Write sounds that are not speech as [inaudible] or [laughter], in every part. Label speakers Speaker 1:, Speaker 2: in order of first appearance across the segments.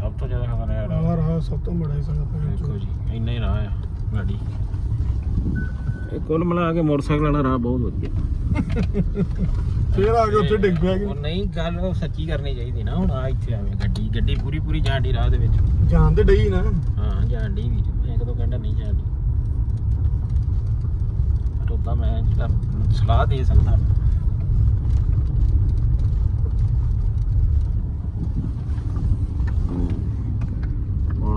Speaker 1: ਸਭ ਤੋਂ ਜ਼ਿਆਦਾ ਖਤਰਾ ਹੈ ਰਾਹ।
Speaker 2: ਰਾਹ ਸਭ ਤੋਂ ਬੜਾ ਹੀ ਸੰਗਤ
Speaker 1: ਦੇਖੋ ਜੀ ਇੰਨਾ ਹੀ ਰਾਹ ਆ ਗਾੜੀ। ਇਹ ਕੁੱਲ ਮਿਲਾ ਕੇ ਮੋਟਰਸਾਈਕਲ ਵਾਲਾ ਰਾਹ ਬਹੁਤ ਵਧੀਆ। [laughs]
Speaker 2: ਫੇਰ ਆ ਕੇ ਉੱਥੇ ਡਿੱਗ ਪਿਆ
Speaker 1: ਉਹ ਨਹੀਂ ਗੱਲ ਉਹ ਸੱਚੀ ਕਰਨੀ ਚਾਹੀਦੀ ਨਾ ਹੁਣ ਆ ਇੱਥੇ ਆਵੇਂ ਗੱਡੀ ਗੱਡੀ ਪੂਰੀ ਪੂਰੀ ਜਾਂਦੀ ਰਾਹ ਦੇ ਵਿੱਚ।
Speaker 2: ਜਾਣ ਤੇ ਡਈ ਨਾ।
Speaker 1: ਹਾਂ ਜਾਂਦੀ ਵੀ ਮੈਂ ਕਦੋਂ ਕਹਿੰਦਾ ਨਹੀਂ ਜਾਂਦੀ ਪਰ ਉਦਾਂ ਮੈਂ ਜਿਹੜਾ ਸਲਾਹ ਦੇ ਸਕਦਾ।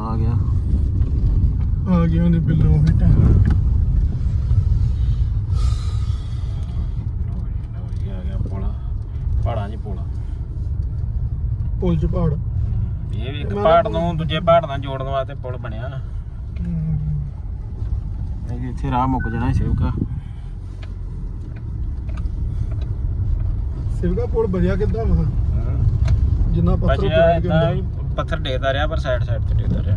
Speaker 1: ਆ ਗਿਆ।
Speaker 2: ਆ ਗਿਆ ਉਹਨੇ ਬਿੱਲੋਂ ਹੀ ਟਾਈਮ
Speaker 1: ਪਹਾੜਾਂ 'ਚ ਪੋਲਾ।
Speaker 2: ਪੁੱਲ ਚ ਪਹਾੜ।
Speaker 1: ਇਹ ਵੀ ਇੱਕ
Speaker 2: ਮੈਂ
Speaker 1: ਪਹਾੜ
Speaker 2: ਤਾਂ-
Speaker 1: ਨੂੰ ਦੂਜੇ ਪਹਾੜ ਨਾਲ ਜੋੜਨ ਵਾਸਤੇ ਪੁਲ ਬਣਿਆ। ਇਹ ਇੱਥੇ ਰਾਹ ਮੁੱਕ ਜਾਣਾ ਸੇਵਕਾ।
Speaker 2: ਸਿਵਗਾ ਪੁੱਲ ਬਜਿਆ ਕਿੱਦਾਂ ਵਾ? ਜਿੰਨਾ ਪੱਥਰ
Speaker 1: ਬਚਿਆ ਇਦਾਂ ਪੱਥਰ ਡੇਗਦਾ ਰਿਹਾ ਪਰ ਸਾਈਡ ਸਾਈਡ ਤੇ ਡੇਗਦਾ ਰਿਹਾ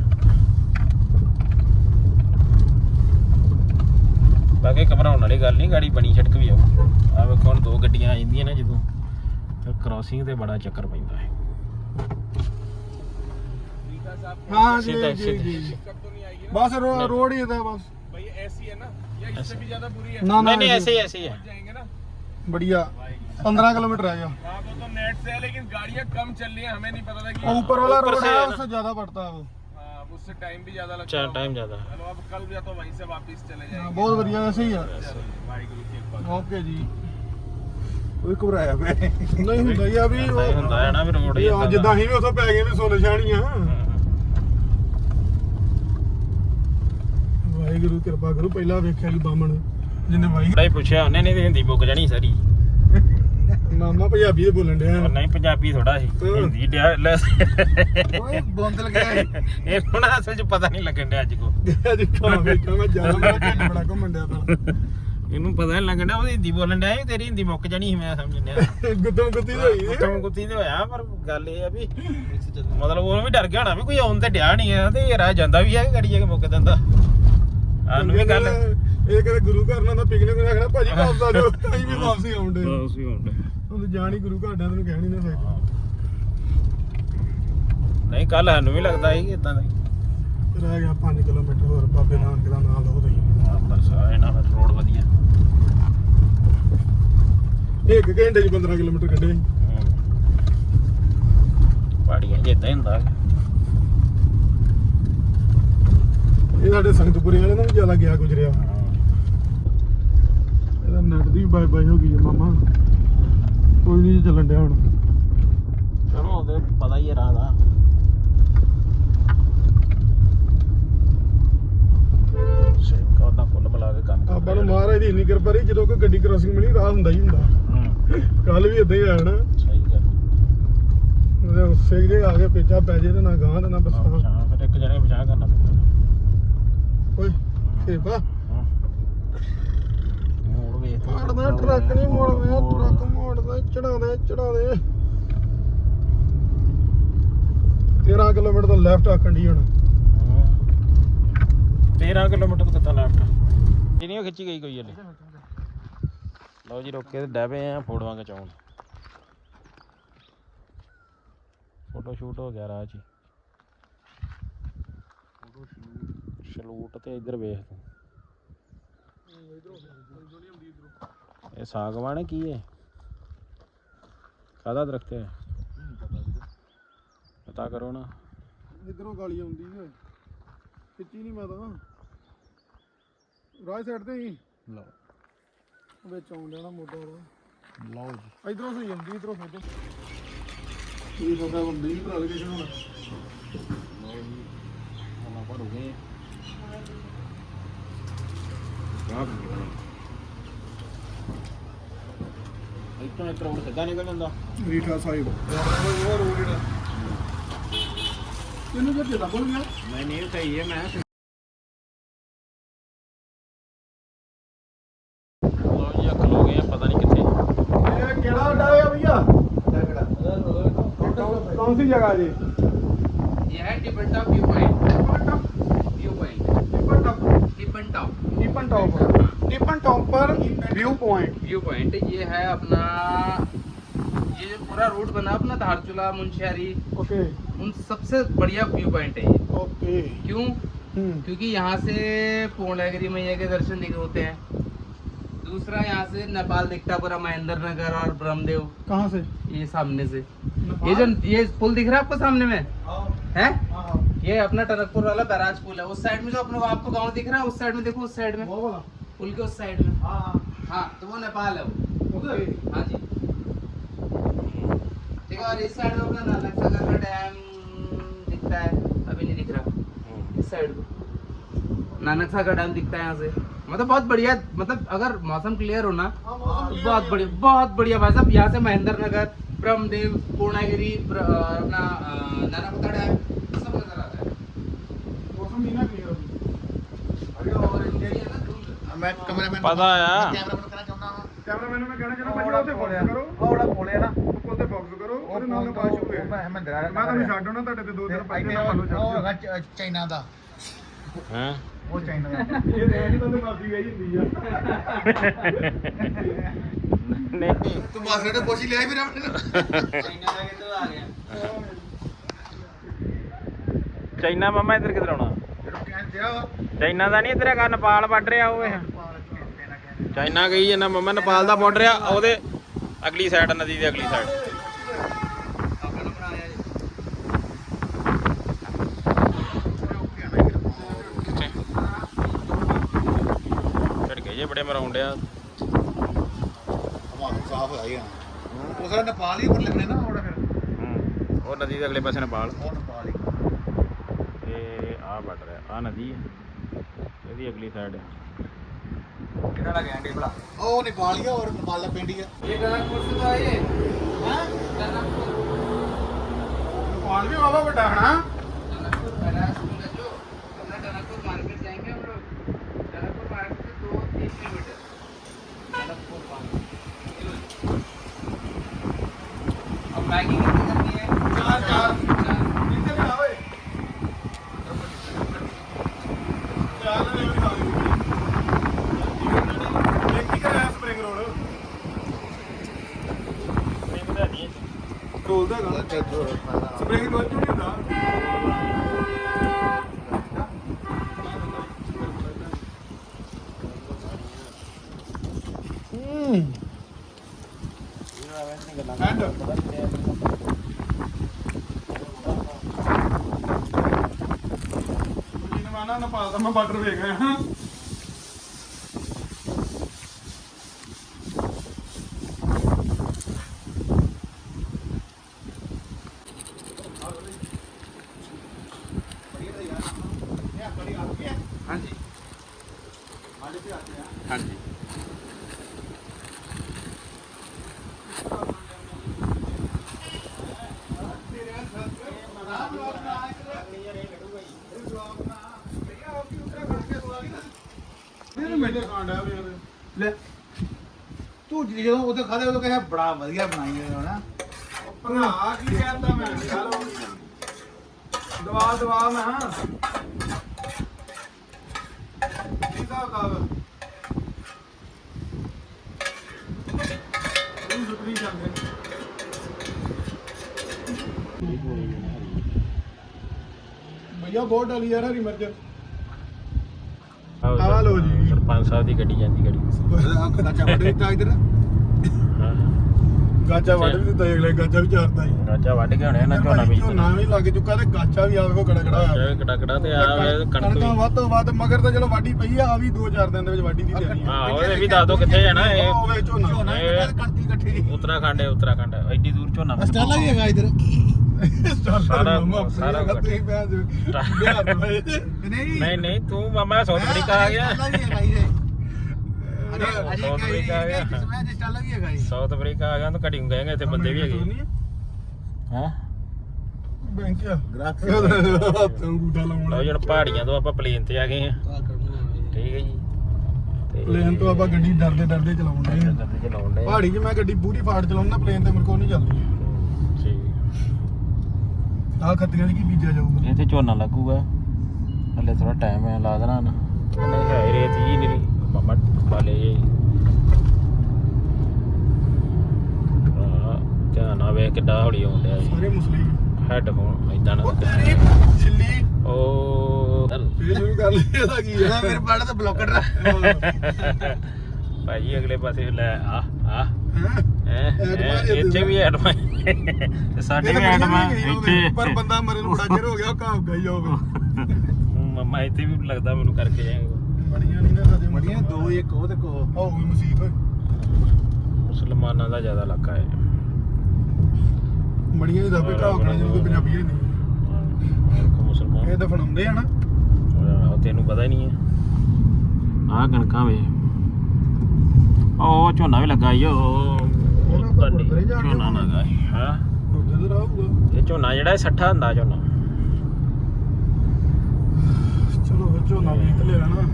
Speaker 1: ਬਾਕੀ ਘਬਰਾਉਣ ਵਾਲੀ ਗੱਲ ਨਹੀਂ ਗਾੜੀ ਬਣੀ ਛਟਕ ਵੀ ਆਉ ਆ ਵੇਖੋ ਹੁਣ ਦੋ ਗੱਡੀਆਂ ਆ ਜਾਂਦੀਆਂ ਨੇ ਜਦੋਂ ਫਿਰ ਕ੍ਰਾਸਿੰਗ ਤੇ ਬੜਾ ਚੱਕਰ ਪੈਂਦਾ ਹੈ
Speaker 2: ਹਾਂ ਜੀ
Speaker 1: ਸਿੱਧਾ-
Speaker 2: ਜੀ
Speaker 1: ਸਿੱਧਾ।
Speaker 2: ਜੀ ਬਸ ਰੋ- ਰੋਡ ਹੀ ਇਹਦਾ ਬਸ
Speaker 1: ऐसे-
Speaker 2: ਨਾ ਨਾ
Speaker 1: नहीं नहीं ऐसे ही ऐसे ही है
Speaker 2: बढ़िया पंद्रह किलोमीटर है
Speaker 3: हाँ वो तो नेट से है लेकिन गाड़ियाँ कम चल रही हैं हमें नहीं पता था कि
Speaker 2: और ऊपर वाला
Speaker 1: ऊपर
Speaker 2: रोड
Speaker 1: से
Speaker 2: है
Speaker 1: है ना।
Speaker 2: उससे ज्यादा पड़ता है वो
Speaker 3: हाँ, अब उससे टाइम भी ज्यादा लगता
Speaker 1: चार
Speaker 3: होगा।
Speaker 1: टाइम ज्यादा है
Speaker 3: चलो अब कल या तो वहीं से वापस चले
Speaker 2: हाँ,
Speaker 3: जाएंगे
Speaker 2: बहुत बढ़िया ऐसे ही है
Speaker 3: वाहिगुरु की कृपा
Speaker 2: ओके जी
Speaker 4: ਕੋਈ ਘਬਰਾਇਆ ਪਿਆ
Speaker 2: ਨਹੀਂ ਹੁੰਦਾ ਹੀ ਆ ਵੀ
Speaker 1: ਨਹੀਂ ਹੁੰਦਾ ਹੈ ਨਾ ਵੀ ਰੋਡ
Speaker 2: ਇਹ ਆ ਜਿੱਦਾਂ ਅਸੀਂ ਵੀ ਉੱਥੋਂ ਪੈ ਗਏ ਵੀ ਸੋਨੇ ਸ਼ਾਣੀਆਂ ਵਾਹਿਗੁਰੂ ਕਿਰਪਾ ਕਰੋ ਪਹਿਲਾਂ ਵੇਖਿਆ ਜੀ ਬਾਮਣ ਜਿੰਨੇ ਵਾਹਿਗੁਰੂ
Speaker 1: ਬੜਾ ਹੀ ਪੁੱਛਿਆ ਉਹਨੇ ਨਹੀਂ ਤੇ ਹਿੰਦੀ ਮੁੱਕ ਜਾਣੀ ਸਾਰੀ
Speaker 2: ਮਾਮਾ ਪੰਜਾਬੀ ਦੇ ਬੋਲਣ ਡਿਆ।
Speaker 1: ਉਹ ਨਹੀਂ ਪੰਜਾਬੀ ਥੋੜਾ ਸੀ। ਹਿੰਦੀ ਡਿਆ ਲੈ।
Speaker 4: ਓਏ ਬੋਂਦਲ ਗਿਆ ਏ।
Speaker 1: ਇਹ ਹੁਣ ਅਸਲ ਚ ਪਤਾ ਨਹੀਂ ਲੱਗਣ ਡਿਆ ਅੱਜ ਕੋ।
Speaker 2: ਅੱਜ ਵੇਖਾਂ ਮੈਂ ਜਾਣਾ ਮੈਂ ਢਿੱਡ ਬੜਾ ਘੁੰਮਣ ਡਿਆ ਤਾਂ
Speaker 1: ਇਹਨੂੰ ਪਤਾ ਨਹੀਂ ਲੱਗਣ ਡਿਆ ਉਹ ਹਿੰਦੀ ਬੋਲਣ ਡਿਆ ਤੇਰੀ ਹਿੰਦੀ ਮੁੱਕ ਜਾਣੀ ਸੀ ਮੈਂ ਸਮਝ ਡਿਆ
Speaker 2: ਗੁੱਦਮ ਗੁੱਦੀ ਹੋਈ
Speaker 1: ਗੁੱਤਮ ਗੁੱਤੀ ਤੇ ਹੋਇਆ ਪਰ ਗੱਲ ਇਹ ਆ ਵੀ ਮਤਲਬ ਉਹ ਵੀ ਡਰ ਗਿਆ ਹੋਣਾ ਵੀ ਕੋਈ ਆਉਣ ਤੇ ਡਿਆ ਨਹੀਂ ਆ ਤੇ ਇਹ ਰਾਹ ਜਾਂਦਾ ਵੀ ਆ ਕਿ ਗੜੀ ਜਾ ਕੇ ਮੁੱਕ ਦਿੰਦਾ ਸਾਨੂੰ ਵੀ ਗੱਲ।
Speaker 2: ਇਹ ਕਹਿੰਦੇ ਗੁਰੂ ਘਰ ਨਾਲ ਦਾ ਪਿਕਨਿਕ ਨੂੰ ਆਖਣਾ ਭਾਜੀ ਵਾਪਸ ਆ ਜਾਓ ਅਸੀਂ ਵੀ ਵਾਪਸ ਹੀ ਆਉਂਦੇ
Speaker 1: ਉਸ ਵੀ
Speaker 2: ਉਹ ਜਾਣ ਹੀ ਗੁਰੂ ਘਰ ਦਾ ਤੈਨੂੰ ਕਹਿ ਨਹੀਂ ਨਾ ਸਕਦਾ।
Speaker 1: ਨਹੀਂ ਕੱਲ ਸਾਨੂੰ ਵੀ ਲੱਗਦਾ ਸੀ ਇਦਾਂ ਦਾ ਹੀ।
Speaker 2: ਰਹਿ ਗਿਆ 5 ਕਿਲੋਮੀਟਰ ਹੋਰ ਬਾਬੇ ਨਾਨਕ ਦਾ ਨਾਮ ਲਓ ਤੁਸੀਂ।
Speaker 1: ਬਸ ਆ ਇਹਨਾਂ ਦਾ ਰੋਡ ਵਧੀਆ।
Speaker 2: ਇੱਕ ਘੰਟੇ 'ਚ 15 ਕਿਲੋਮੀਟਰ ਕੱਢੇ।
Speaker 1: ਪਾੜੀਆਂ ਜਿੱਦਾਂ ਹੀ ਹੁੰਦਾ
Speaker 2: ਇਹ ਸਾਡੇ ਸੰਗਤਪੁਰੇ ਵਾਲੇ ਨਾਲ ਵੀ ਜ਼ਿਆਦਾ ਗਿਆ ਗੁਜਰਿਆ। ਇਹਦਾ ਨੈਟ ਦੀ ਬਾਈ ਬਾਈ ਹੋ ਗਈ ਹੈ ਮਾਮਾ। ਕੋਈ ਨਹੀਂ ਚੱਲਣ ਡਿਆ ਹੁਣ।
Speaker 1: ਚਲੋ ਉਹਦੇ ਪਤਾ ਹੀ ਹੈ ਰਾਹ ਦਾ। ਸੇਮ ਕਾ ਉਹਦਾ ਫੁੱਲ ਬੁਲਾ ਕੇ ਕੰਮ
Speaker 2: ਆਪਾਂ ਨੂੰ ਮਹਾਰਾਜ ਦੀ ਇੰਨੀ ਕਿਰਪਾ ਰਹੀ ਜਦੋਂ ਕੋਈ ਗੱਡੀ ਕ੍ਰਾਸਿੰਗ ਮਿਲੀ ਰਾਹ ਹੁੰਦਾ ਹੀ ਹੁੰਦਾ।
Speaker 1: ਹੂੰ।
Speaker 2: ਕੱਲ ਵੀ ਇਦਾਂ ਹੀ ਆਇਆ ਨਾ।
Speaker 1: ਸਹੀ ਗੱਲ।
Speaker 2: ਉਹਦੇ ਉਸੇ ਜੇ ਆ ਕੇ ਪੇਚਾ ਪੈ ਜੇ ਤੇ ਨਾ ਗਾਂ ਤੇ ਨਾ
Speaker 1: ਹਾਂ,
Speaker 2: ਬਸਾਂ
Speaker 1: ਪਛਾਣ ਫਿਰ ਇੱਕ ਜਣੇ ਪਛਾਣ ਕਰਨਾ ਪੈਂਦਾ।
Speaker 2: ਓਏ ਸੇਵਾ।
Speaker 1: ਹਾਂ। ਮੋੜ ਵੇਖ।
Speaker 2: ਟਰੱਕ ਨਹੀਂ ਮੋੜਦਾ ਟਰੱਕ ਮੋੜਦਾ ਚੜਾਉਂਦੇ ਚੜਾਉਂਦੇ 13 ਕਿਲੋਮੀਟਰ ਤੋਂ ਲੈਫਟ ਆਖਣ ਦੀ ਹੁਣ।
Speaker 1: ਹਾਂ। 13 ਕਿਲੋਮੀਟਰ ਤੋਂ ਕਿੱਦਾਂ ਲੈਫਟ ਕਿੰਨੀ ਖਿੱਚੀ ਗਈ ਕੋਈ ਹਲੇ। ਲਓ ਜੀ ਰੋਕੇ ਤੇ ਡੈ ਪਏ ਆ ਫੋਟੋਆਂ ਖਿਚਾਉਣ। ਫੋਟੋ ਸ਼ੂਟ ਹੋ ਗਿਆ ਰਾਹ 'ਚ ਸ਼ਲੂਟ ਤੇ ਇੱਧਰ ਵੇਖ ਤੂੰ। ਇਹ ਸਾਗਵਾਨ ਕੀ ਹੈ ਕਾਹਦਾ ਦਰਖਤ ਹੈ? ਪਤਾ ਕਰੋ ਨਾ।
Speaker 2: ਇਧਰੋਂ ਗਾਲੀ ਆਉਂਦੀ ਓਏ ਖਿੱਚੀ ਨਹੀਂ ਮੈਂ ਤਾਂ। ਰਾਈਟ ਸਾਈਡ ਤੇ ਹੀ।
Speaker 1: ਲਓ।
Speaker 2: ਵਿੱਚ ਆਉਣ ਦੇਣਾ ਮੋਢਾ ਦਾ
Speaker 1: ਲਓ ਜੀ।
Speaker 2: ਇਧਰੋਂ ਸਹੀ ਆਉਂਦੀ ਇਧਰੋਂ ਸੋਚੋ ਕੀ ਪਤਾ ਬੰਦੀ ਨਹੀਂ ਭਰਾ ਲੋਕੇਸ਼ਨ ਹੁਣ
Speaker 1: ਹੁਣ ਆਪਾਂ ਰੁਕੇ ਇੱਥੋਂ ਇੱਕ ਰੋਡ ਸਿੱਧਾ ਨਿਕਲ ਜਾਂਦਾ
Speaker 2: ਰੀਠਾ ਸਾਹਿਬ ਉਹ ਰੋਡ ਜਿਹੜਾ ਤੈਨੂੰ ਜੇ ਜਿੱਦਾਂ ਬੋਲ ਗਿਆ
Speaker 1: ਨਹੀਂ ਨਹੀਂ ਸਹੀ ਹੈ ਮੈਂ ਲਓ ਜੀ ਅੱਖ ਲੋ ਗਏ ਆ, ਪਤਾ ਨਹੀਂ ਕਿੱਥੇ
Speaker 2: ਇਹ ਕਿਹੜਾ ਅੱਡਾ ਹੈ ਭਈਆ ਕੌਣ ਸੀ ਜਗ੍ਹਾ ਜੀ
Speaker 5: ये है Tipan top view point view
Speaker 2: point Tipan
Speaker 5: top Tipan
Speaker 2: top Tipan top tiffin topper view point
Speaker 5: view point ये है अपना ये जो पूरा रूट बना अपना धारचूला मुंशियारी
Speaker 2: ओके
Speaker 5: उन सबसे बढ़िया व्यू पॉइंट है ये।
Speaker 2: ओके
Speaker 5: क्यों? क्योंकि यहाँ से पूर्णागिरी मैया के दर्शन दिख होते हैं। दूसरा यहाँ से नेपाल दिखता पूरा महेंद्र नगर और ब्रह्मदेव।
Speaker 2: कहाँ से?
Speaker 5: ये सामने से। ये जो ये पुल दिख रहा है आपको सामने में? है। ये अपना टनकपुर वाला बैराज पुल है। उस साइड में जो अपने आपको गाँव दिख रहा है उस साइड में देखो उस साइड में। पुल के उस साइड में।
Speaker 2: हाँ
Speaker 5: हाँ तो वो नेपाल है वो।
Speaker 2: ओके।
Speaker 5: हाँ जी। ठीक है और इस साइड में अपना सागर का डैम दिखता है। अभी नहीं दिख रहा। इस साइड को नानक सागर डैम दिखता है यहाँ से। मतलब बहुत बढ़िया मतलब अगर मौसम क्लियर हो ना
Speaker 2: हाँ
Speaker 5: बहुत बढ़िया बहुत बढ़िया भाई साहब। यहाँ से महेंद्र नगर ब्रह्मदेव पूर्णागिरी अपना नानापता डैम
Speaker 4: ਮੈਂ ਕੈਮਰਾਮੈਨ
Speaker 1: ਪਤਾ ਆ।
Speaker 4: ਕੈਮਰਾਮੈਨ ਕਹਿਣਾ ਚਾਹੁੰਦਾ ਹਾਂ।
Speaker 2: ਕੈਮਰਾਮੈਨ ਨੂੰ ਮੈਂ ਕਹਿਣਾ ਚਾਹੁੰਦਾ ਭਾਜੀ ਉੱਥੇ ਫੋਕਸ ਕਰੋ
Speaker 4: ਉਹ ਬੜਾ ਕੋਲੇ ਨਾ।
Speaker 2: ਉੱਪਰ ਤੇ ਫੋਕਸ ਕਰੋ ਉਹਦੇ ਨਾਲ ਬਾਤ ਸ਼ੁਰੂ ਹੈ
Speaker 4: ਮੈਂ ਮਹਿੰਦਰਾ
Speaker 2: ਮੈਂ ਤੁਹਾਨੂੰ ਛੱਡ ਆਉਣਾ ਤੁਹਾਡੇ ਤੇ ਦੋ ਦਿਨ ਪਹਿਲੇ ਨਾ ਫਾਲੋ
Speaker 4: ਉਹ
Speaker 2: ਚੱਲ
Speaker 4: ਹੈਗਾ ਚ- ਚਾਈਨਾ ਦਾ।
Speaker 1: ਹਾਂ?
Speaker 4: ਉਹ ਚਾਈਨਾ ਦਾ।
Speaker 2: ਇਹ ਐ ਨਹੀਂ ਬੰਦੇ ਮਰਦੀ ਗਈ ਹੁੰਦੀ ਆ।
Speaker 1: ਨਹੀਂ
Speaker 4: ਤੂੰ ਮਾਸਟਰ ਨੇ ਪੁੱਛ ਹੀ ਲਿਆ ਵੀਰ ਆਪਣੇ
Speaker 1: ਚਾਈਨਾ ਮਾਮਾ ਇੱਧਰ ਕਿੱਧਰ ਆਉਣਾ? ਚਾਈਨਾ ਦਾ ਨਹੀਂ ਇੱਧਰ ਹੈਗਾ ਨੇਪਾਲ ਵੱਢ ਰਿਹਾ ਉਹ ਇਹ। ਚਾਈਨਾ ਗਈ ਜਾਂਦਾ ਮਾਮਾ ਨੇਪਾਲ ਦਾ ਬਾਰਡਰ ਆ ਉਹਦੇ ਅਗਲੀ ਸਾਈਡ ਨਦੀ ਦੀ ਅਗਲੀ ਸਾਈਡ ਬੜੇ ਮਰਾਉਂਦੇ ਆ
Speaker 4: ਹਵਾ ਸਾਫ਼ ਹੋਇਆ ਹੀ ਆ ਉਹ ਸਾਰਾ ਨੇਪਾਲ ਹੀ ਉੱਪਰ ਲੱਗਣੇ ਨਾ ਉਹਦਾ ਫਿਰ।
Speaker 1: ਹੂੰ। ਉਹ ਨਦੀ ਦੇ ਅਗਲੇ ਪਾਸੇ ਨੇਪਾਲ।
Speaker 4: ਉਹ ਨੇਪਾਲ ਹੀ।
Speaker 1: ਤੇ ਆ ਵੱਢ ਰਿਹਾ ਆ ਨਦੀ ਹੈ ਇਹਦੀ ਅਗਲੀ ਸਾਈਡ
Speaker 4: ਕਿਹੜਾ ਲਗਿਆ ਆਂਡੇ ਭਲਾ ਉਹ ਨੇਪਾਲੀ ਆ ਔਰ ਨੇਪਾਲ ਪਿੰਡੀ ਆ।
Speaker 5: ਇਹ ਗਰਨਪੁਰ ਤੋਂ ਆਏ। ਹੈ? ਗਰਨਪੁਰ।
Speaker 2: ਨੇਪਾਲ ਵੀ ਵਾਵਾ ਵੱਡਾ ਹਨਾ? ਰੋਲ ਦਾ ਹੈਗਾ ਸਪਰਿੰਗ ਰੋਲ ਚੋਂ
Speaker 4: ਜਦੋਂ ਉਹਦੇ ਖਾਦੇ ਉਹ ਕਹਿੰਦਾ ਬੜਾ ਵਧੀਆ ਬਣਾਈ ਹੈ ਨਾ
Speaker 2: ਭਰਾ ਕੀ ਕਹਿੰਦਾ ਮੈਂ? ਯਾਰ ਦਵਾ ਦਵਾ ਮੈਂ ਹਾਂ। ਕੀ ਦਾ ਕਾਬ ਸੁਤਰੀ ਜਾਂਦੇ ਭਈਆ ਬਹੁਤ ਡਾਲੀ ਯਾਰ ਹਰੀ ਮਿਰਚ। ਆ ਲਓ ਜੀ।
Speaker 1: ਸਰਪੰਚ ਸਾਹਿਬ ਦੀ ਗੱਡੀ ਜਾਂਦੀ ਗੱਡੀ
Speaker 4: ਅੱਛਾ ਵੱਡੇ ਤਾਂ ਇਧਰ।
Speaker 1: ਹਾਂ।
Speaker 2: ਗਾਚਾ ਵੱਢ ਵੀ ਦਿੱਤਾ ਅਗਲੇ ਗਾਚਾ ਵੀ ਚਾਰਦਾ ਹੀ
Speaker 1: ਗਾਚਾ ਵੱਢ ਕੇ ਹੋਣੇ ਨਾ ਝੋਨਾ ਵੀ
Speaker 2: ਝੋਨਾ ਵੀ ਲੱਗ ਚੁੱਕਾ ਤੇ ਗਾਚਾ ਵੀ ਆ। ਵੇਖੋ ਕੜਾ ਕੜਾ ਹੋਇਆ
Speaker 1: ਕੜਾ ਕੜਾ ਤੇ ਆ ਕਣਕ
Speaker 2: ਕਣਕਾਂ
Speaker 1: ਵੀ।
Speaker 2: ਵੱਧ ਤੋਂ ਵੱਧ ਮਗਰ ਤਾਂ ਚਲੋ ਵਾਢੀ ਪਈ ਆ ਆ ਵੀ 2-4 ਦਿਨ ਦੇ ਵਿੱਚ ਵਾਢੀ ਦੀ ਦੇਣੀ ਆ।
Speaker 1: ਹਾਂ ਉਹਦੇ ਵੀ ਦੱਸ ਦੋ ਕਿੱਥੇ ਜਾਣਾ ਇਹ।
Speaker 2: ਉਹ ਵੇ ਝੋਨਾ।
Speaker 4: ਝੋਨਾ
Speaker 1: ਇਹ-
Speaker 4: ਕੱਟਾ ਕਣਕੀ ਇਕੱਠੀ।
Speaker 1: ਉੱਤਰਾਖੰਡ ਹੈ ਉੱਤਰਾਖੰਡ ਐਡੀ ਦੂਰ ਝੋਨਾ
Speaker 4: ਅਸਟਾਲਾ ਵੀ ਹੈਗਾ ਇਧਰ।
Speaker 2: ਸਾਰਾ
Speaker 1: ਸਾਰਾ-
Speaker 2: ਸਾਰਾ
Speaker 1: ਸਾਰਾ
Speaker 2: ਤੁਸੀਂ ਭੈਣ ਦੇ ਬਿਹਾਰ ਤੋਂ ਆਏ ਜੇ।
Speaker 4: ਨਹੀਂ।
Speaker 1: ਨਹੀਂ ਨਹੀਂ ਤੂੰ ਮਾਮਾ ਸਾਊਥ ਅਫਰੀਕਾ ਆ ਗਿਆ ਸਾਊਥ ਅਫਰੀਕਾ ਆ ਗਿਆ। ਸਾਊਥ ਅਫਰੀਕਾ ਆ ਤਾਂ ਕਟਿੰਗ ਗਏਗਾ ਇੱਥੇ ਬੰਦੇ ਵੀ ਹੈਗੇ। ਹਾਂ?
Speaker 2: ਬੈਂਕ ਆ।
Speaker 4: ਗ੍ਰਾਹਕ
Speaker 2: ਤੂੰ ਅੰਗੂਠਾ ਲਾਉਣਾ
Speaker 1: ਲਓ ਜਣ ਪਹਾੜੀਆਂ ਤੋਂ ਆਪਾਂ ਪਲੇਨ ਤੇ ਆ ਗਏ ਆ ਠੀਕ ਹੈ ਜੀ। ਤੇ
Speaker 2: ਪਲੇਨ ਤੋਂ ਆਪਾਂ ਗੱਡੀ ਡਰਦੇ ਡਰਦੇ ਚਲਾਉਂਦੇ ਆ
Speaker 1: ਗੱਡੀ ਚਲਾਉਣ ਦੇ
Speaker 2: ਪਹਾੜੀ 'ਚ ਮੈਂ ਗੱਡੀ ਪੂਰੀ ਫਾੜ ਚਲਾਉਂਦਾ ਪਲੇਨ ਤੇ ਮੇਰੇ ਕੋਲ ਨਹੀਂ ਚੱਲਦੀ। ਆ ਖੱਤੀਆਂ 'ਚ ਕੀ ਬੀਜਿਆ ਜਾਊਗਾ?
Speaker 1: ਤੇ ਝੋਨਾ ਲੱਗੂਗਾ। ਹਲੇ ਥੋੜਾ ਟਾਈਮ ਹੈ ਲਾ ਦੇਣਾ ਨਾ ਨਹੀਂ ਹੈ ਰੇਤ ਹੀ ਨਹੀਂ ਮਾਮਾ ਜੇ। ਧਿਆਨ ਵੇਖ ਕਿੱਡਾ ਹੌਲੀ ਡਿਆ
Speaker 2: ਸਾਰੇ ਮੁਸਲਿਮ
Speaker 1: ਹੈਡਫੋਨ ਇਦਾਂ ਨਾ
Speaker 2: ਉਹ ਤੇਰੀ ਛਿੱਲੀ।
Speaker 1: ਉਹ
Speaker 2: ਫੇਰ ਸ਼ੁਰੂ ਕਰ ਲਈ ਇਹਦਾ ਕੀ ਹੈ?
Speaker 4: ਮੇਰੇ ਬਾੜਾ ਤਾਂ ਬਲੌਕਰ ਦਾ
Speaker 1: ਭਾਜੀ ਅਗਲੇ ਪਾਸੇ ਲੈ ਆ ਆ।
Speaker 2: ਹੈਂ?
Speaker 1: ਇੱਥੇ ਵੀ ਐਟਮਾ ਸਾਡੇ ਵੀ ਐਟਮਾ ਇੱਥੇ।
Speaker 2: ਪਰ ਬੰਦਾ ਮਰੇ ਨੂੰ ਬੜਾ ਚਿਰ ਹੋ ਗਿਆ ਕਾਂਗਾ ਹੀ ਹੋਵੇ।
Speaker 1: ਮਮਾ ਇੱਥੇ ਵੀ ਲੱਗਦਾ ਮੈਨੂੰ ਕਰਕੇ ਜਾਏਗਾ।
Speaker 2: ਬੜੀਆਂ ਨਹੀਂ ਨਾ ਸਜੇ
Speaker 4: ਮੜੀਆਂ ਦੋ ਇੱਕ ਉਹ ਤੇ ਕੋ
Speaker 2: ਉਹ। ਵੀ ਮਸੀਤ ਹੋਏ
Speaker 1: ਮੁਸਲਮਾਨਾਂ ਦਾ ਜ਼ਿਆਦਾ ਇਲਾਕਾ ਹੈ।
Speaker 2: ਬੜੀਆਂ ਹੀ ਦਾਬੇ ਘਾਹ ਕਣਾ ਜਿਹਨੂੰ ਕੋਈ ਪੰਜਾਬੀ ਹੈ ਨਹੀਂ।
Speaker 1: ਹਾਂ, ਮੁਸਲਮਾਨ।
Speaker 2: ਇਹ ਦਫਨਾਉਂਦੇ ਆ ਨਾ।
Speaker 1: ਤੈਨੂੰ ਪਤਾ ਹੀ ਨਹੀਂ ਹੈ। ਆਹ ਕਣਕਾਂ ਵੇ। ਉਹ ਝੋਨਾ ਵੀ ਲੱਗਾ ਈ ਓ। ਉਹ
Speaker 2: ਆਪਾਂ
Speaker 1: ਤੁਹਾਡੀ
Speaker 2: ਗੁਰਦੁਆਰੇ ਜਾ ਕੇ
Speaker 1: ਝੋਨਾ ਲੱਗਾ ਹਾਂ?
Speaker 2: ਤਾਂ ਰਹੂਗਾ।
Speaker 1: ਇਹ ਝੋਨਾ ਜਿਹੜਾ ਇਹ 60 ਹੁੰਦਾ ਝੋਨਾ।
Speaker 2: ਚਲੋ ਫਿਰ ਝੋਨਾ ਵੀ ਤੇ ਲੈ ਲੈਣਾ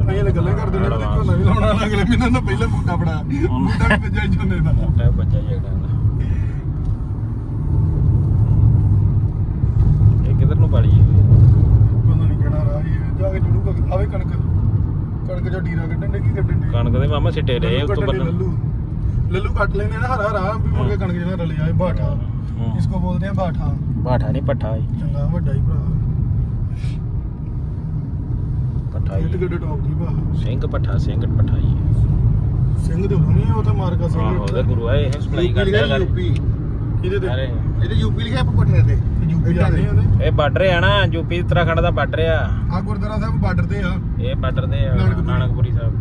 Speaker 2: ਅਸੀਂ ਇਹ ਗੱਲਾਂ ਕਰਦੇ ਨੇ ਤੇ ਝੋਨਾ ਵੀ ਲਾਉਣਾ ਅਗਲੇ ਮਹੀਨੇ ਦਾ ਪਹਿਲਾਂ ਬੂਟਾ ਬਣਾ ਬੂਟਾ ਵੀ ਭੱਜਿਆ ਝੋਨੇ ਦਾ।
Speaker 1: ਮੋਟਾ ਬੱਚਾ ਜਿਹੜਾ ਇਹ ਕਿੱਧਰ ਨੂੰ ਪਾਲੀ
Speaker 2: ਪਤਾ ਨਹੀਂ ਕਿਹੜਾ ਰਾਹ ਹੀ ਹੈ। ਜਾ ਕੇ ਜੁੜੂਗਾ ਆਵੇ ਕਣਕ। ਕਣਕ ਜੋ ਡੀਰਾ ਕੱਢਣ ਦੇ ਕੀ ਕੱਢਣ ਦੇ?
Speaker 1: ਕਣਕ ਦੇ ਮਾਮਾ ਸਿੱਟੇ ਰਹੇ ਉਸ ਤੋਂ ਬੰਨ
Speaker 2: ਲੱਲੂ। ਲੱਲੂ ਕੱਟ ਲੈਂਦੇ ਨਾ ਹਰਾ ਹਰਾ ਵੀ ਮੁੜ ਕੇ ਕਣਕ ਜਿਹੜਾ ਰਲਿਆ ਹੈ ਬਾਠਾ।
Speaker 1: ਹੂੰ।
Speaker 2: ਇਸ ਕੋ ਬੋਲਦੇ ਆ ਬਾਠਾ।
Speaker 1: ਬਾਠਾ ਨਹੀਂ ਪੱਠਾ ਈ
Speaker 2: ਚੰਗਾ ਵੱਡਾ ਹੀ ਭਰਾ।
Speaker 1: ਪੱਠਾ
Speaker 2: ਇੱਟ
Speaker 1: ਈ।
Speaker 2: ਗੱਡੇ ਟੌਪ ਦੀ ਭਾ
Speaker 1: ਸਿੰਘ ਪੱਠਾ ਸਿੰਘ ਪੱਠਾ ਹੀ
Speaker 2: ਸਿੰਘ ਦੇ ਨਹੀਂ ਉਹ ਤਾਂ ਮਾਰਕਾ ਸਿੰਘ
Speaker 1: ਆਹੋ ਉਹਦੇ ਗੁਰੂ ਆਏ ਇਹ ਸਪਲਾਈ ਕਰਦੇ
Speaker 4: ਯੂਪੀ।
Speaker 2: ਕਿਹਦੇ ਤੇ?
Speaker 1: ਸਾਰੇ।
Speaker 4: ਇਹਦੇ ਯੂਪੀ ਲਿਖਿਆ ਪਕੋਠੇ ਤੇ।
Speaker 2: ਯੂਪੀ ਜਾਂਦੇ ਆ ਉਹਦੇ।
Speaker 1: ਇਹ ਬਾਰਡਰ ਆ ਨਾ ਯੂਪੀ ਉੱਤਰਾਖੰਡ ਦਾ ਬਾਰਡਰ ਆ।
Speaker 2: ਆ ਗੁਰਦੁਆਰਾ ਸਾਹਿਬ ਬਾਰਡਰ ਤੇ ਆ।
Speaker 1: ਇਹ ਬਾਰਡਰ ਦੇ ਆ
Speaker 2: ਨਾਨਕਪੁਰੀ।
Speaker 1: ਨਾਨਕਪੁਰੀ ਸਾਹਿਬ।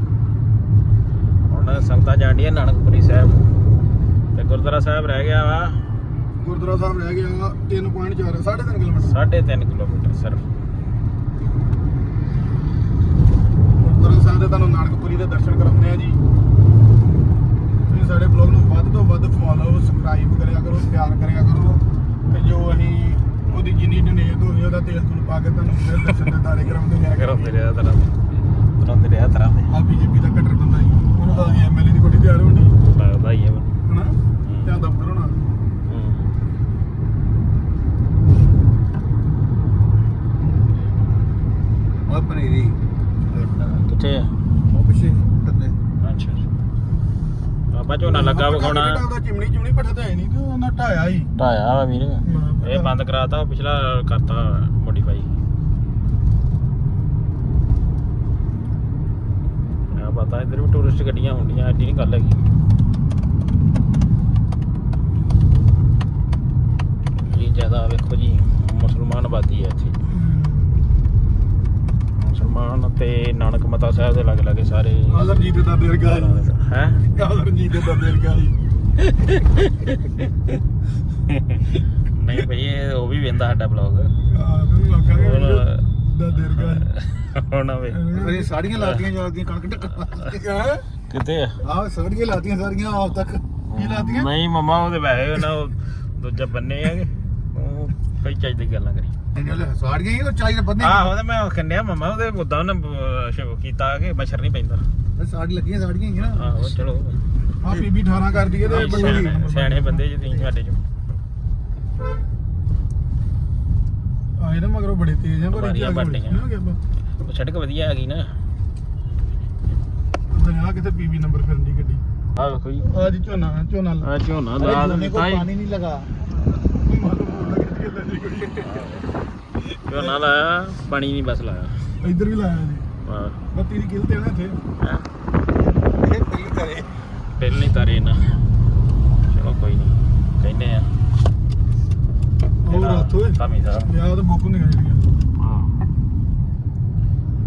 Speaker 1: ਹੁਣ ਸੰਗਤਾਂ ਜਾਂਦੀਆਂ ਨਾਨਕਪੁਰੀ ਸਾਹਿਬ। ਤੇ ਗੁਰਦੁਆਰਾ ਸਾਹਿਬ ਰਹਿ ਗਿਆ ਵਾ।
Speaker 2: ਗੁਰਦੁਆਰਾ ਸਾਹਿਬ ਰਹਿ ਗਿਆ 3.4 3.5 ਕਿਲੋਮੀਟਰ।
Speaker 1: 3.5 ਕਿਲੋਮੀਟਰ ਸਿਰਫ
Speaker 2: ਗੁਰਦੁਆਰਾ ਸਾਹਿਬ ਦੇ ਤੁਹਾਨੂੰ ਨਾਨਕਪੁਰੀ ਦੇ ਦਰਸ਼ਨ ਕਰਾਉਂਦੇ ਆ ਜੀ। ਤੁਸੀਂ ਸਾਡੇ ਬਲੌਗ ਨੂੰ ਵੱਧ ਤੋਂ ਵੱਧ ਫੋਲੋ ਸਬਸਕ੍ਰਾਈਬ ਕਰਿਆ ਕਰੋ ਪਿਆਰ ਕਰਿਆ ਕਰੋ ਤੇ ਜੋ ਅਸੀਂ ਉਹਦੀ ਜਿੰਨੀ ਡੋਨੇਟ ਹੋਈ ਉਹਦਾ ਤੇਲ ਤੁਲ ਪਾ ਕੇ ਤੁਹਾਨੂੰ ਫਿਰ ਦਰਸ਼ਨ ਦੇ ਦਾਰੇ ਕਰਾਉਂਦੇ ਰਿਹਾ
Speaker 1: ਕਰਾਉਂਦੇ ਰਿਹਾ। ਤਰ੍ਹਾਂ ਕਰਾਉਂਦੇ ਰਿਹਾ ਤਰ੍ਹਾਂ
Speaker 2: ਆ ਬੀਜੇਪੀ ਦਾ ਕੱਟਰ ਬੰਦਾ ਜੀ ਉਹਨੂੰ ਤਾਂ ਐਮਐਲਏ ਦੀ ਕੋਠੀ ਤਿਆਰ ਹੋਣੀ
Speaker 1: ਲੱਗਦਾ ਹੀ ਹੈ ਮੈਨੂੰ।
Speaker 2: ਹਨਾ? ਧਿਆਨ ਦਾ ਹੋਣਾ।
Speaker 1: ਹੂੰ।
Speaker 4: ਉਹ ਪਨੀਰੀ।
Speaker 1: ਕਿੱਥੇ ਆ
Speaker 4: ਉਹ ਪਿੱਛੇ ਟੰਨੇ
Speaker 1: ਅੱਛਾ ਬਾਬਾ ਝੋਨਾ ਲੱਗਾ ਵਿਖਾਉਣਾ।
Speaker 2: ਉਹਦਾ ਚਿਮਣੀ ਚਿਮਣੀ ਪੱਠਾ ਤਾਂ ਹੈ ਨਹੀਂ ਤੇ ਉਹਨਾਂ ਢਾਇਆ ਹੀ।
Speaker 1: ਢਾਇਆ ਵਾ ਵੀਰ। ਇਹ ਬੰਦ ਕਰਾਤਾ ਉਹ ਪਿਛਲਾ ਕਰਤਾ ਮੋਡੀਫਾਈ ਆ ਪਤਾ ਇੱਧਰ ਵੀ ਟੂਰਿਸਟ ਗੱਡੀਆਂ ਹੁੰਦੀਆਂ ਐਡੀ ਨਹੀਂ ਗੱਲ ਹੈਗੀ। ਇਹ ਜ਼ਿਆਦਾ ਵੇਖੋ ਜੀ ਮੁਸਲਮਾਨ ਆਬਾਦੀ ਹੈ ਇੱਥੇ। ਮੁਸਲਮਾਨ ਤੇ ਨਾਨਕ ਮਤਾ ਸਾਹਿਬ ਦੇ ਲਾਗੇ ਲਾਗੇ ਸਾਰੇ।
Speaker 2: ਆਦਰਜੀਤ ਦਾ ਦੇਰਗਾ
Speaker 1: ਹੈ।
Speaker 2: ਆਦਰਜੀਤ ਦਾ ਦੇਰਗਾ
Speaker 1: ਨਹੀਂ ਭਈ ਇਹ ਉਹ ਵੀ ਵੇਂਦਾ ਸਾਡਾ ਬਲੌਗ
Speaker 2: ਦਾ ਦੇਰਗਾ
Speaker 1: ਹੁਣ ਵੇ
Speaker 4: ਸਾੜੀਆਂ ਲਾਤੀਆਂ ਜਾਂਦੀਆਂ ਕਣਕ ਟੱਕਰ
Speaker 1: ਕਿਤੇ ਆ?
Speaker 4: ਆਹ ਸਾੜੀਆਂ ਲਾਤੀਆਂ ਸਾਰੀਆਂ ਆਪ ਤੱਕ।
Speaker 2: ਕੀ ਲਾਤੀਆਂ?
Speaker 1: ਨਹੀਂ ਮਮਾ ਉਹਦੇ ਵੈਸੇ ਨਾ ਦੂਜਾ ਬੰਨੇ ਉਹ ਕਈ ਚੱਜ ਦੀ ਗੱਲਾਂ ਕਰੀ।
Speaker 4: ਇਹਨੇ ਲੈ ਸਾੜੀਆਂ ਹੀ ਉਹ ਚਾਈ ਦੇ ਬੰਦੇ
Speaker 1: ਆਹੋ ਤੇ ਮੈਂ ਕੰਨਿਆ ਮਮਾ ਉਹਦੇ ਉਹਨੇ ਸ਼ੁਰੂ ਕੀਤਾ ਕਿ ਮੱਛਰ ਨਹੀਂ ਪੈਂਦਾ।
Speaker 4: ਸਾੜੀ ਲੱਗੀਆਂ ਸਾੜੀਆਂ ਹੀ ਨਾ।
Speaker 1: ਆਹੋ ਚਲੋ।
Speaker 2: ਆ ਬੀਬੀ 18 ਕਰਦੀ ਹੈ ਤੇ ਬੰਦੂਗੀ
Speaker 1: ਸਿਆਣੇ ਬੰਦੇ ਜੀ ਤੁਸੀਂ ਸਾਡੇ ਚ।
Speaker 2: ਆ ਇਹਦੇ ਮਗਰੋਂ ਬੜੇ ਤੇਜ਼ ਆ ਪਰ
Speaker 1: ਵੱਡੀਆਂ। ਉਹ ਸੜਕ ਵਧੀਆ ਹੈਗੀ ਨਾ।
Speaker 2: ਆ ਕਿਤੇ ਪੀਬੀ ਨੰਬਰ ਫਿਰਨ ਦੀ ਗੱਡੀ।
Speaker 1: ਆ ਵੇਖੋ ਜੀ।
Speaker 2: ਆ ਜੀ ਝੋਨਾ ਝੋਨਾ ਲਾ।
Speaker 1: ਆ ਝੋਨਾ ਲਾ
Speaker 4: ਪਾਣੀ ਨਹੀਂ ਲਗਾ।
Speaker 1: ਝੋਨਾ ਲਾਇਆ ਪਾਣੀ ਨਹੀਂ ਬਸ ਲਾਇਆ।
Speaker 2: ਇੱਧਰ ਵੀ ਲਾਇਆ ਜੀ।
Speaker 1: ਵਾਹ।
Speaker 2: ਬੱਤੀ ਦੀ ਕਿਲ ਤੇ ਨਾ ਇੱਥੇ।
Speaker 1: ਹੈਂ।
Speaker 4: ਇਹ ਪਹਿਲੀ ਕਰੇ
Speaker 1: ਪਹਿਲ ਨਹੀਂ ਤਾਰੇ ਨਾ। ਚਲੋ ਕੋਈ ਨਹੀਂ ਕਹਿੰਦੇ ਆ।
Speaker 2: ਉਹ ਰਾਤ ਹੋਏ?
Speaker 1: ਸਾਮੀ ਸਾਹਿਬ
Speaker 2: ਵਿਆਹ ਤਾਂ ਬੁੱਕ ਹੁੰਦੀਆਂ ਜਿਹੜੀਆਂ।
Speaker 1: ਹਾਂ।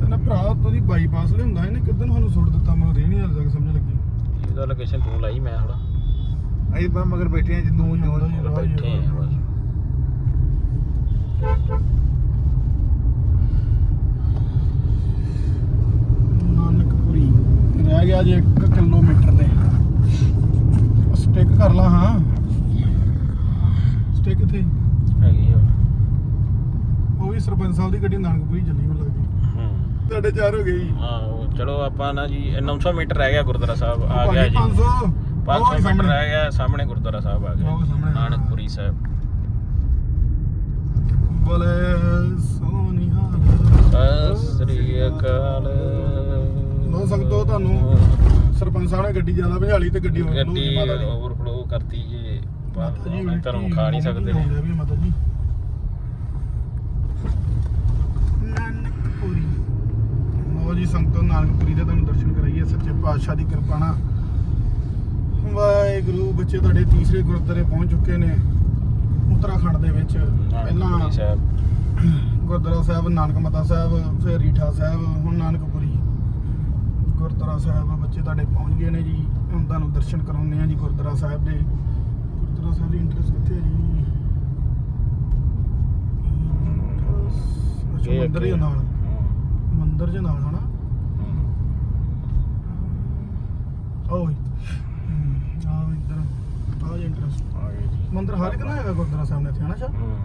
Speaker 2: ਇਹਨਾਂ ਭਰਾ ਉੱਤੋਂ ਦੀ ਬਾਈਪਾਸ ਲਿਆਉਂਦਾ ਇਹਨੇ ਕਿੱਦਾਂ ਨੂੰ ਸਾਨੂੰ ਸੁੱਟ ਦਿੱਤਾ? ਮੈਨੂੰ ਰੇ ਨਹੀਂ ਹਾਲੇ ਤੱਕ ਸਮਝ ਲੱਗੀ।
Speaker 1: ਇਹਦਾ ਲੋਕੇਸ਼ਨ ਤੂੰ ਲਾਈ ਮੈਂ ਥੋੜਾ
Speaker 4: ਅਸੀਂ ਬਾ ਮਗਰ ਬੈਠੇ ਆ ਜਿੰਦੂ
Speaker 2: ਜਾਂਦਾ
Speaker 4: ਜੋ
Speaker 2: ਜੀ।
Speaker 1: ਬੈਠੇ ਆ ਬਸ।
Speaker 2: ਨਾਨਕਪੁਰੀ। ਰਹਿ ਗਿਆ ਜੇ 1 ਕਿਲੋਮੀਟਰ ਤੇ। ਸਟਿਕ ਕਰ ਲਾ ਹਾਂ। ਸਟਿਕ ਕਿੱਥੇ?
Speaker 1: ਹੈਗੀ ਆ।
Speaker 2: ਉਹ ਵੀ ਸਰਪੰਚ ਸਾਹਿਬ ਦੀ ਗੱਡੀ ਨਾਨਕਪੁਰੀ ਚੱਲੀ ਮੈਨੂੰ ਲੱਗਦੀ।
Speaker 1: ਹੂੰ।
Speaker 2: ਸਾਡੇ ਚਾਰ ਹੋ ਗਈ
Speaker 1: ਆਹੋ ਚਲੋ ਆਪਾਂ ਨਾ ਜੀ ਇਹ 900 ਮੀਟਰ ਰਹਿ ਗਿਆ ਗੁਰਦੁਆਰਾ ਸਾਹਿਬ ਆ ਗਿਆ ਜੀ।
Speaker 2: 500
Speaker 1: 500 ਮੀਟਰ ਰਹਿ ਗਿਆ ਸਾਹਮਣੇ ਗੁਰਦੁਆਰਾ ਸਾਹਿਬ ਆ ਗਿਆ। ਨਾਨਕਪੁਰੀ ਸਾਹਿਬ।
Speaker 2: ਬੋਲੇ ਸੋਨੀਆ।
Speaker 1: ਸਤਿ ਸ੍ਰੀ ਅਕਾਲ।
Speaker 2: ਲੋ ਸਕਦੋ ਤੁਹਾਨੂੰ ਸਰਪੰਚ ਸਾਹਿਬ ਨੇ ਗੱਡੀ ਜ਼ਿਆਦਾ ਭਜਾਲੀ ਤੇ ਗੱਡੀ overflow
Speaker 1: ਗੱਡੀ
Speaker 2: ਹੋਈ ਮਾਤਾ ਦੀ।
Speaker 1: ਓਵਰਫਲੋ ਕਰਤੀ ਜੀ।
Speaker 2: ਮਾਤਾ ਜੀ
Speaker 1: ਮੈਂ ਤੁਹਾਨੂੰ
Speaker 2: ਉਲਟੀ
Speaker 1: ਖਾ ਨਹੀਂ ਸਕਦੇ।
Speaker 2: ਹੋ ਗਿਆ ਵੀ ਮਾਤਾ ਜੀ। ਨਾਨਕਪੁਰੀ ਲੋ ਜੀ ਸੰਗਤੋਂ ਨਾਨਕਪੁਰੀ ਦੇ ਤੁਹਾਨੂੰ ਦਰਸ਼ਨ ਕਰਾਈਏ ਸੱਚੇ ਪਾਤਸ਼ਾਹ ਦੀ ਕਿਰਪਾ ਨਾਲ। ਵਾਹਿਗੁਰੂ ਬੱਚੇ ਤੁਹਾਡੇ ਤੀਸਰੇ ਗੁਰਦੁਆਰੇ ਪਹੁੰਚ ਚੁੱਕੇ ਨੇ। ਉੱਤਰਾਖੰਡ ਦੇ ਵਿੱਚ ਪਹਿਲਾਂ
Speaker 1: ਸਾਹਿਬ।
Speaker 2: ਗੁਰਦੁਆਰਾ ਸਾਹਿਬ ਨਾਨਕ ਮਾਤਾ ਸਾਹਿਬ ਫਿਰ ਰੀਠਾ ਸਾਹਿਬ ਹੁਣ ਨਾਨਕਪੁਰੀ ਗੁਰਦੁਆਰਾ ਸਾਹਿਬ ਬੱਚੇ ਤੁਹਾਡੇ ਪਹੁੰਚ ਗਏ ਨੇ ਜੀ। ਹੁਣ ਤੁਹਾਨੂੰ ਦਰਸ਼ਨ ਕਰਾਉਂਦੇ ਆ ਜੀ ਗੁਰਦੁਆਰਾ ਸਾਹਿਬ ਦੇ। ਗੁਰਦੁਆਰਾ ਸਾਹਿਬ ਦੀ ਇੰਟਰਸ ਕਿੱਥੇ ਹੈ ਜੀ? ਅੱਛਾ, ਮੰਦਿਰ
Speaker 1: ਅੱਗੇ।
Speaker 2: ਨਾਲ। ਮੰਦਿਰ ਦੇ ਨਾਲ ਹਨਾ। ਓਏ ਆ ਇੰਟਰਸ
Speaker 1: ਆ ਜੀ
Speaker 2: ਮੰਦਿਰ ਹਰ ਇੱਕ ਨਾ ਹੈਗਾ ਗੁਰਦੁਆਰਾ ਸਾਹਿਬ ਨੇ ਇੱਥੇ ਹਨਾ ਸ਼ਾ
Speaker 1: ਹੂੰ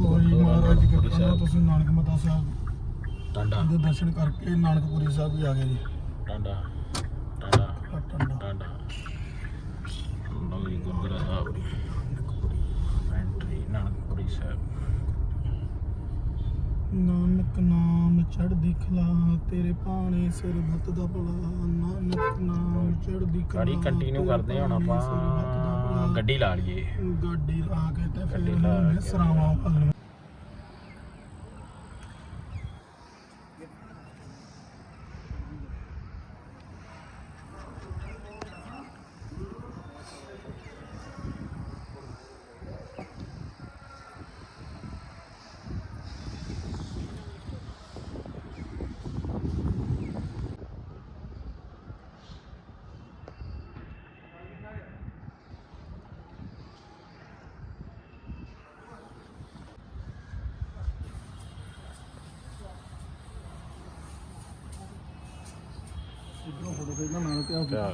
Speaker 2: ਉਹ ਜੀ ਮਹਾਰਾਜ ਜੀ
Speaker 1: ਨਾਨਕਪੁਰੀ
Speaker 2: ਕਿਰਪਾ ਨਾਲ
Speaker 1: ਸਾਹਿਬ।
Speaker 2: ਤੁਸੀਂ ਨਾਨਕ ਮਾਤਾ ਸਾਹਿਬ
Speaker 1: ਟਾਂਡਾ।
Speaker 2: ਦੇ ਦਰਸ਼ਨ ਕਰਕੇ ਨਾਨਕਪੁਰੀ ਸਾਹਿਬ ਵੀ ਆ ਗਏ ਜੀ।
Speaker 1: ਟਾਂਡਾ ਟਾਂਡਾ
Speaker 2: ਟੰਡਾ।
Speaker 1: ਟਾਂਡਾ। ਜੀ ਗੁਰਦੁਆਰਾ ਸਾਹਿਬ ਐਂਟਰੀ ਨਾਨਕਪੁਰੀ ਸਾਹਿਬ।
Speaker 2: ਨਾਨਕ ਨਾਮ ਚੜ੍ਹਦੀ ਖਲਾ ਤੇਰੇ ਪਾਣੇ ਸਿਰ ਭਤ ਦਾ ਭਲਾ ਨਾਨਕ ਨਾਮ ਚੜ੍ਹਦੀ ਖਲਾ
Speaker 1: ਗਾੜੀ ਕੰਟੀਨਿਊ ਕਰਦੇ ਹੁਣ ਆਪਾਂ। ਗੱਡੀ ਲਾ ਲਈਏ
Speaker 2: ਗੱਡੀ ਲਾ ਕੇ ਤੇ ਫਿਰ। ਸਰਾਵਾਂ ਵੱਲ ਨੂੰ ਇਧਰੋਂ ਫੋਟੋ ਖਿੱਚਣਾ ਨਾਲ ਪਊਗੀ ਨਾਲ ਆ